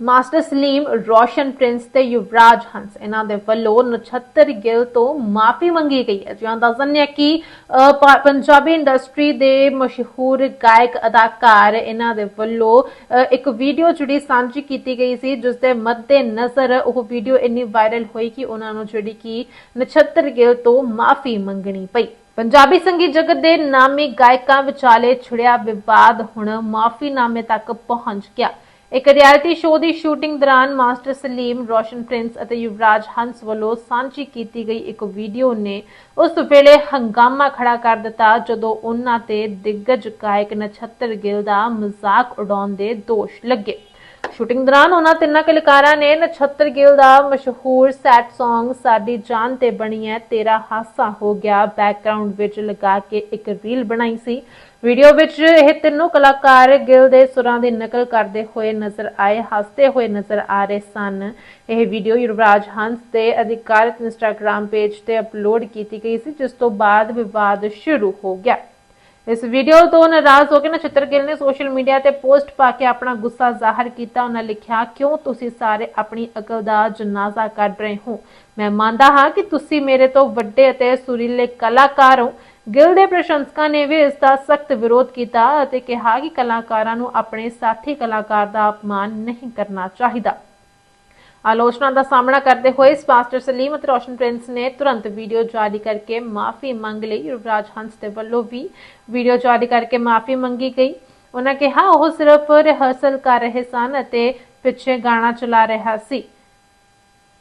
Master Saleem, Roshan Prince ਤੇ ਯੁਵਰਾਜ ਹੰਸ। ਇਹਨਾਂ ਦੇ ਵੱਲੋਂ ਨਛੱਤਰ ਗਿੱਲ ਤੋਂ ਮਾਫੀ ਮੰਗੀ ਗਈ ਹੈ। ਜਿਹਾਂ ਦੱਸਣ ਹੈ ਕਿ ਪੰਜਾਬੀ ਇੰਡਸਟਰੀ ਦੇ ਮਸ਼ਹੂਰ ਗਾਇਕ, ਅਦਾਕਾਰ ਇਹਨਾਂ ਦੇ ਵੱਲੋਂ ਇੱਕ ਵੀਡੀਓ ਜਿਹੜੀ ਸਾਂਝੀ ਕੀਤੀ ਗਈ ਸੀ, ਜਿਸ ਦੇ ਮੱਦੇ ਨਜ਼ਰ ਉਹ ਵੀਡੀਓ ਇੰਨੀ ਵਾਇਰਲ ਹੋਈ ਕਿ ਉਹਨਾਂ ਨੂੰ ਜਿਹੜੀ ਕਿ ਨਛੱਤਰ ਗਿੱਲ ਤੋਂ ਮਾਫੀ ਮੰਗਣੀ ਪਈ। ਪੰਜਾਬੀ ਸੰਗੀਤ ਜਗਤ ਦੇ ਨਾਮੀ ਗਾਇਕਾਂ ਵਿਚਾਲੇ ਛਿੜਿਆ ਵਿਵਾਦ ਹੁਣ ਮਾਫੀਨਾਮੇ ਤੱਕ ਪਹੁੰਚ ਗਿਆ। ਇੱਕ ਰਿਐਲਿਟੀ ਸ਼ੋਅ ਦੀ ਸ਼ੂਟਿੰਗ ਦੌਰਾਨ ਮਾਸਟਰ ਸਲੀਮ, ਰੋਸ਼ਨ ਪ੍ਰਿੰਸ ਅਤੇ ਯੁਵਰਾਜ ਹੰਸ ਵੱਲੋਂ ਸਾਂਝੀ ਕੀਤੀ ਗਈ ਇੱਕ ਵੀਡੀਓ ਨੇ ਉਸ ਵੇਲੇ ਹੰਗਾਮਾ ਖੜਾ ਕਰ ਦਿੱਤਾ, ਜਦੋਂ ਉਹਨਾਂ ਤੇ ਦਿੱਗਜ ਗਾਇਕ ਨਛੱਤਰ ਗਿੱਲ ਦਾ ਮਜ਼ਾਕ ਉਡਾਉਣ ਦੇ ਦੋਸ਼ ਲੱਗੇ। ਸ਼ੂਟਿੰਗ ਦੌਰਾਨ ਉਹਨਾਂ ਤਿੰਨਾਂ ਕਲਾਕਾਰਾਂ ਨੇ ਨਛੱਤਰ ਗਿੱਲ ਦਾ ਮਸ਼ਹੂਰ ਸੈਡ Song ਸਾਡੀ ਜਾਨ ਤੇ ਬਣੀ ਹੈ ਤੇਰਾ ਹਾਸਾ ਹੋ ਗਿਆ ਬੈਕਗ੍ਰਾਉਂਡ ਵਿੱਚ ਲਗਾ ਕੇ ਇੱਕ ਰੀਲ ਬਣਾਈ ਸੀ। ਵੀਡੀਓ ਵਿੱਚ ਇਹ ਤਿੰਨੋਂ ਕਲਾਕਾਰ ਗਿੱਲ ਦੇ ਸੁਰਾਂ ਦੀ ਨਕਲ ਕਰਦੇ ਹੋਏ ਨਜ਼ਰ ਆਏ, ਹੱਸਦੇ ਹੋਏ ਨਜ਼ਰ ਆ ਰਹੇ ਸਨ। ਇਹ ਵੀਡੀਓ ਯੁਵਰਾਜ ਹੰਸ ਦੇ ਅਧਿਕਾਰਤ ਇੰਸਟਾਗ੍ਰam ਪੇਜ ਤੇ ਅਪਲੋਡ ਕੀਤੀ ਗਈ ਸੀ, ਜਿਸ ਤੋਂ ਬਾਅਦ ਵਿਵਾਦ ਸ਼ੁਰੂ ਹੋ ਗਿਆ। ਇਸ ਵੀਡੀਓ ਤੋਂ ਨਾਰਾਜ਼ ਹੋ ਕੇ ਨਛੱਤਰ ਗਿੱਲ ਨੇ ਸੋਸ਼ਲ ਮੀਡੀਆ ਤੇ ਪੋਸਟ ਪਾ ਕੇ ਆਪਣਾ ਗੁੱਸਾ ਜ਼ਾਹਰ ਕੀਤਾ। ਉਹਨਾਂ ਲਿਖਿਆ, ਕਿਉਂ ਤੁਸੀਂ ਸਾਰੇ ਆਪਣੀ ਅਕਲ ਦਾ ਜਨਾਜ਼ਾ ਕੱਢ ਰਹੇ ਹੋ? ਮੈਂ ਮੰਨਦਾ ਹਾਂ ਕਿ ਤੁਸੀਂ ਮੇਰੇ ਤੋਂ ਵੱਡੇ ਅਤੇ ਸੁਰੀਲੇ ਕਲਾਕਾਰ ਹੋ। ਗਿੱਲ ਦੇ ਪ੍ਰਸ਼ੰਸਕਾਂ ਨੇ ਵੀ ਇਸ ਦਾ ਸਖਤ ਵਿਰੋਧ ਕੀਤਾ ਅਤੇ ਕਿਹਾ ਕਿ ਕਲਾਕਾਰਾਂ ਨੂੰ ਆਪਣੇ ਸਾਥੀ ਕਲਾਕਾਰ ਦਾ ਅਪਮਾਨ ਨਹੀਂ ਕਰਨਾ ਚਾਹੀਦਾ। ਆਲੋਚਨਾ ਦਾ ਸਾਹਮਣਾ ਕਰਦੇ ਹੋਏ ਮਾਸਟਰ ਸਲੀਮ ਅਤੇ ਰੋਸ਼ਨ ਪ੍ਰਿੰਸ ਨੇ ਤੁਰੰਤ ਵੀਡੀਓ ਜਾਰੀ ਕਰਕੇ ਮਾਫੀ ਮੰਗ ਲਈ। ਯੁਵਰਾਜ ਹੰਸ ਦੇ ਵੱਲੋਂ ਵੀ ਵੀਡੀਓ ਜਾਰੀ ਕਰਕੇ ਮਾਫੀ ਮੰਗੀ ਗਈ। ਉਹਨਾਂ ਕਿਹਾ, ਉਹ ਸਿਰਫ ਰਿਹਰਸਲ ਕਰ ਰਹੇ ਸਨ ਅਤੇ ਪਿੱਛੇ ਗਾਣਾ ਚਲਾ ਰਿਹਾ ਸੀ।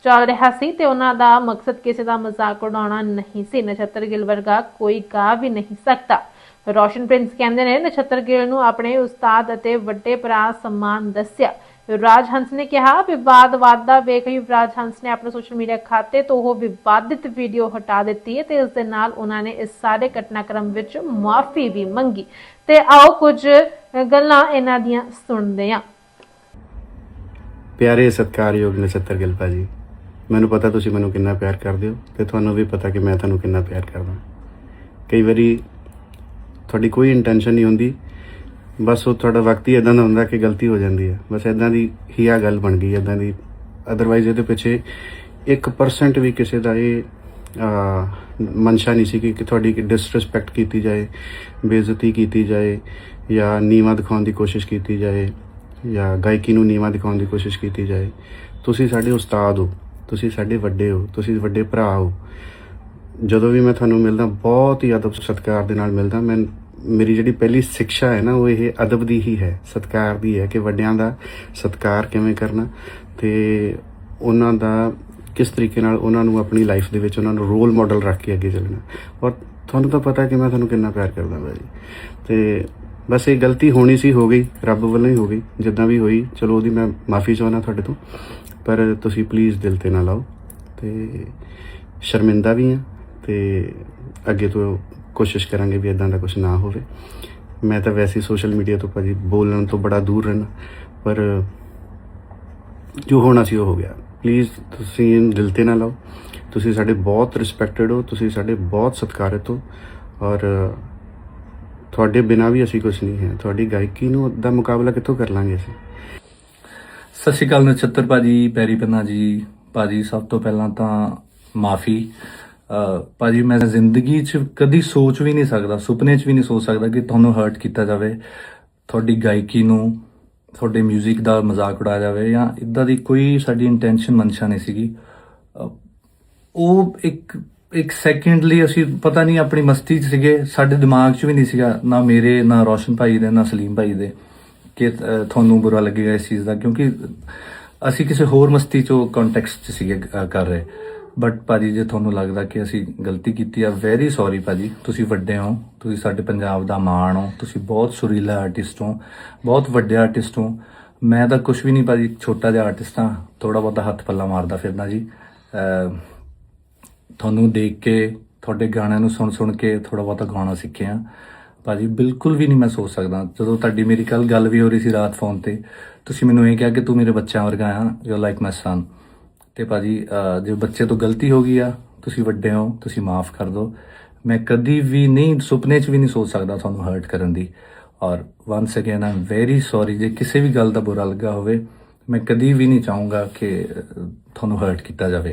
ਚੱਲ ਰਿਹਾ ਸੀ ਤੇ ਉਹਨਾਂ ਦਾ ਮਕਸਦ ਕਿਸੇ ਦਾ ਮਜ਼ਾਕ ਉਡਾਉਣਾ ਨਹੀਂ ਸੀ। ਨਛੱਤਰ ਗਿੱਲ ਵਰਗਾ ਕੋਈ ਗਾ ਵੀ ਨਹੀਂ ਸਕਦਾ। ਰੋਸ਼ਨ ਪ੍ਰਿੰਸ ਕਹਿੰਦੇ ਨੇ, ਨਛੱਤਰ ਗਿੱਲ ਨੂੰ ਆਪਣੇ ਉਸਤਾਦ ਅਤੇ ਵੱਡੇ ਭਰਾ ਸਨਮਾਨ ਦੱਸਿਆ। ਯੁਵਰਾਜ ਹੰਸ ਨੇ ਕਿਹਾ, ਵਿਵਾਦ ਵਾਧਾ ਵੇਖ ਯੁਵਰਾਜ ਹੰਸ ਨੇ ਆਪਣੇ ਸੋਸ਼ਲ ਮੀਡੀਆ ਖਾਤੇ ਤੋਂ ਉਹ ਵਿਵਾਦਿਤ ਵੀਡੀਓ ਹਟਾ ਦਿੱਤੀ ਹੈ ਤੇ ਇਸ ਦੇ ਨਾਲ ਉਹਨਾਂ ਨੇ ਇਸ ਸਾਰੇ ਘਟਨਾਕ੍ਰਮ ਵਿੱਚ ਮਾਫੀ ਵੀ ਮੰਗੀ। ਤੇ ਆਓ ਕੁਝ ਗੱਲਾਂ ਇਹਨਾਂ ਦੀਆਂ ਸੁਣਦੇ ਹਾਂ। ਪਿਆਰੇ ਸਤਿਕਾਰਯੋਗ ਨਛੱਤਰ ਗਿੱਲ ਭਾਜੀ ਮੈਨੂੰ ਪਤਾ ਤੁਸੀਂ ਮੈਨੂੰ ਕਿੰਨਾ ਪਿਆਰ ਕਰਦੇ ਹੋ ਤੇ ਤੁਹਾਨੂੰ ਵੀ ਪਤਾ ਕਿ ਮੈਂ ਤੁਹਾਨੂੰ ਕਿੰਨਾ ਪਿਆਰ ਕਰਦਾ। ਕਈ ਵਾਰੀ ਤੁਹਾਡੀ ਕੋਈ ਇੰਟੈਂਸ਼ਨ ਨਹੀਂ ਹੁੰਦੀ ਬਸ ਉਹ ਤੁਹਾਡਾ ਵਕਤ ਹੀ ਇਦਾਂ ਦਾ ਹੁੰਦਾ ਕਿ ਗਲਤੀ ਹੋ ਜਾਂਦੀ ਹੈ। ਬਸ ਇਦਾਂ ਦੀ ਹੀ ਆ ਗੱਲ ਬਣ ਗਈ ਇਦਾਂ ਦੀ। ਅਦਰਵਾਈਜ਼ ਇਹਦੇ ਪਿੱਛੇ 1% ਵੀ ਕਿਸੇ ਦਾ ਇਹ ਅਹ, ਮਨਸ਼ਾ ਨਹੀਂ ਸੀ ਕਿ ਤੁਹਾਡੀ ਡਿਸਰੈਸਪੈਕਟ ਕੀਤੀ ਜਾਏ ਬੇਇੱਜ਼ਤੀ ਕੀਤੀ ਜਾਏ ਜਾਂ ਨੀਵਾਂ ਦਿਖਾਉਣ ਦੀ ਕੋਸ਼ਿਸ਼ ਕੀਤੀ ਜਾਏ ਜਾਂ ਗਾਇਕੀ ਨੂੰ ਨੀਵਾਂ ਦਿਖਾਉਣ ਦੀ ਕੋਸ਼ਿਸ਼ ਕੀਤੀ ਜਾਏ। ਤੁਸੀਂ ਸਾਡੇ ਉਸਤਾਦ ਹੋ। ਤੁਸੀਂ ਸਾਡੇ ਵੱਡੇ ਹੋ, ਤੁਸੀਂ ਵੱਡੇ ਭਰਾ ਹੋ। ਜਦੋਂ ਵੀ ਮੈਂ ਤੁਹਾਨੂੰ ਮਿਲਦਾ, ਬਹੁਤ ਹੀ ਅਦਬ ਸਤਿਕਾਰ ਦੇ ਨਾਲ ਮਿਲਦਾ। ਮੈਂ, ਮੇਰੀ ਜਿਹੜੀ ਪਹਿਲੀ ਸਿੱਖਿਆ ਹੈ ਨਾ, ਉਹ ਇਹ ਅਦਬ ਦੀ ਹੀ ਹੈ, ਸਤਿਕਾਰ ਦੀ ਹੈ ਕਿ ਵੱਡਿਆਂ ਦਾ ਸਤਿਕਾਰ ਕਿਵੇਂ ਕਰਨਾ ਤੇ ਉਹਨਾਂ ਦਾ ਕਿਸ ਤਰੀਕੇ ਨਾਲ ਉਹਨਾਂ ਨੂੰ ਆਪਣੀ ਲਾਈਫ ਦੇ ਵਿੱਚ ਉਹਨਾਂ ਨੂੰ ਰੋਲ ਮਾਡਲ ਰੱਖ ਕੇ ਅੱਗੇ ਚੱਲਣਾ। ਔਰ ਤੁਹਾਨੂੰ ਤਾਂ ਪਤਾ ਕਿ ਮੈਂ ਤੁਹਾਨੂੰ ਕਿੰਨਾ ਪਿਆਰ ਕਰਦਾ ਭਾਜੀ ਤੇ ਬਸ ਇਹ ਗਲਤੀ ਹੋਣੀ ਸੀ, ਹੋ ਗਈ। ਰੱਬ ਵੱਲੋਂ ਹੀ ਹੋ ਗਈ। ਜਿੱਦਾਂ ਵੀ ਹੋਈ, ਚਲੋ ਉਹਦੀ ਮੈਂ ਮਾਫੀ ਚਾਹੁੰਦਾ ਤੁਹਾਡੇ ਤੋਂ। ਪਰ ਤੁਸੀਂ ਪਲੀਜ਼ ਦਿਲ ਤੇ ਨਾ ਲਾਓ ਤੇ ਸ਼ਰਮਿੰਦਾ ਵੀ ਹਾਂ ਤੇ ਅੱਗੇ ਤੋਂ ਕੋਸ਼ਿਸ਼ ਕਰਾਂਗੇ ਵੀ ਇਦਾਂ ਦਾ ਕੁਝ ਨਾ ਹੋਵੇ। ਮੈਂ ਤਾਂ ਵੈਸੇ ਸੋਸ਼ਲ ਮੀਡੀਆ ਤੋਂ ਭਾਜੀ ਬੋਲਣ ਤੋਂ ਬੜਾ ਦੂਰ ਰਹਿਣਾ ਪਰ ਜੋ ਹੋਣਾ ਸੀ ਉਹ ਹੋ ਗਿਆ। ਪਲੀਜ਼ ਤੁਸੀਂ ਇਹਨੂੰ ਦਿਲ ਤੇ ਨਾ ਲਾਓ। ਤੁਸੀਂ ਸਾਡੇ ਬਹੁਤ ਰਿਸਪੈਕਟਡ ਹੋ, ਤੁਸੀਂ ਸਾਡੇ ਬਹੁਤ ਸਤਿਕਾਰਤ ਹੋ। ਔਰ ਤੁਹਾਡੇ ਬਿਨਾ ਵੀ ਅਸੀਂ ਕੁਝ ਨਹੀਂ ਹੈ। ਤੁਹਾਡੀ ਗਾਇਕੀ ਨੂੰ ਦਾ ਮੁਕਾਬਲਾ ਕਿੱਥੋਂ ਕਰ ਲਾਂਗੇ ਅਸੀਂ? ਸਤਿ ਸ਼੍ਰੀ ਅਕਾਲ ਨਛੱਤਰ ਭਾਜੀ, ਪੈਰੀ ਪੰਨਾ ਜੀ। ਭਾਜੀ, ਸਭ ਤੋਂ ਪਹਿਲਾਂ ਤਾਂ ਮਾਫੀ। ਭਾਜੀ, ਮੈਂ ਜ਼ਿੰਦਗੀ 'ਚ ਕਦੀ ਸੋਚ ਵੀ ਨਹੀਂ ਸਕਦਾ, ਸੁਪਨੇ 'ਚ ਵੀ ਨਹੀਂ ਸੋਚ ਸਕਦਾ ਕਿ ਤੁਹਾਨੂੰ ਹਰਟ ਕੀਤਾ ਜਾਵੇ। ਤੁਹਾਡੀ ਗਾਇਕੀ ਨੂੰ, ਤੁਹਾਡੇ 뮤직 ਦਾ ਮਜ਼ਾਕ ਉਡਾਇਆ ਜਾਵੇ ਜਾਂ ਇਦਾਂ ਦੀ ਕੋਈ ਸਾਡੀ ਇੰਟੈਂਸ਼ਨ ਮਨਸ਼ਾ ਨਹੀਂ ਸੀਗੀ। ਉਹ ਇੱਕ ਇੱਕ ਸੈਕਿੰਡ ਲਈ ਅਸੀਂ ਪਤਾ ਨਹੀਂ ਆਪਣੀ ਮਸਤੀ 'ਚ ਸੀਗੇ, ਸਾਡੇ ਦਿਮਾਗ 'ਚ ਵੀ ਨਹੀਂ ਸੀਗਾ ਨਾ ਮੇਰੇ, ਨਾ ਰੋਸ਼ਨ ਭਾਈ ਦੇ, ਨਾ ਸਲੀਮ ਭਾਈ ਦੇ ਕਿ ਤੁਹਾਨੂੰ ਬੁਰਾ ਲੱਗੇਗਾ ਇਸ ਚੀਜ਼ ਦਾ, ਕਿਉਂਕਿ ਅਸੀਂ ਕਿਸੇ ਹੋਰ ਮਸਤੀ 'ਚੋਂ ਕੰਟੈਕਸਟ 'ਚ ਸੀਗੇ ਕਰ ਰਹੇ। ਬਟ ਭਾਜੀ, ਜੇ ਤੁਹਾਨੂੰ ਲੱਗਦਾ ਕਿ ਅਸੀਂ ਗਲਤੀ ਕੀਤੀ ਆ ਵੈਰੀ ਸੌਰੀ ਭਾਜੀ। ਤੁਸੀਂ ਵੱਡੇ ਹੋ, ਤੁਸੀਂ ਸਾਡੇ ਪੰਜਾਬ ਦਾ ਮਾਣ ਹੋ, ਤੁਸੀਂ ਬਹੁਤ ਸੁਰੀਲਾ ਆਰਟਿਸਟ ਹੋ, ਬਹੁਤ ਵੱਡੇ ਆਰਟਿਸਟ ਹੋ। ਮੈਂ ਤਾਂ ਕੁਝ ਵੀ ਨਹੀਂ ਭਾਜੀ, ਛੋਟਾ ਜਿਹਾ ਆਰਟਿਸਟ ਹਾਂ ਥੋੜਾ ਬਹੁਤਾ ਹੱਥ ਪੱਲਾ ਮਾਰਦਾ ਫਿਰਨਾ ਜੀ। ਤੁਹਾਨੂੰ ਦੇਖ ਕੇ ਤੁਹਾਡੇ ਗਾਣਿਆਂ ਨੂੰ ਸੁਣ ਸੁਣ ਕੇ ਥੋੜਾ ਬਹੁਤਾ ਗਾਉਣਾ ਸਿੱਖਿਆ। ਭਾਜੀ ਬਿਲਕੁਲ ਵੀ ਨਹੀਂ ਮੈਂ ਸੋਚ ਸਕਦਾ। ਜਦੋਂ ਤੁਹਾਡੀ ਮੇਰੀ ਕੱਲ ਗੱਲ ਵੀ ਹੋ ਰਹੀ ਸੀ ਰਾਤ ਫੋਨ ਤੇ ਤੁਸੀਂ ਮੈਨੂੰ ਇਹ ਕਿਹਾ ਕਿ ਤੂੰ ਮੇਰੇ ਬੱਚਿਆਂ ਵਰਗਾ ਆ ਯੂ ਲਾਈਕ ਮਾਈ ਸਨ ਤੇ ਭਾਜੀ ਅਹ, ਜੇ ਬੱਚੇ ਤੋਂ ਗਲਤੀ ਹੋ ਗਈ ਆ ਤੁਸੀਂ ਵੱਡੇ ਹੋ ਤੁਸੀਂ ਮਾਫ ਕਰ ਦਿਓ। ਮੈਂ ਕਦੀ ਵੀ ਨਹੀਂ ਸੁਪਨੇ 'ਚ ਵੀ ਨਹੀਂ ਸੋਚ ਸਕਦਾ ਤੁਹਾਨੂੰ ਹਰਟ ਕਰਨ ਦੀ। ਔਰ once again I'm very sorry ਜੇ ਕਿਸੇ ਵੀ ਗੱਲ ਦਾ ਬੁਰਾ ਲੱਗਾ ਹੋਵੇ ਮੈਂ ਕਦੀ ਵੀ ਨਹੀਂ ਚਾਹੂੰਗਾ ਕਿ ਤੁਹਾਨੂੰ ਹਰਟ ਕੀਤਾ ਜਾਵੇ।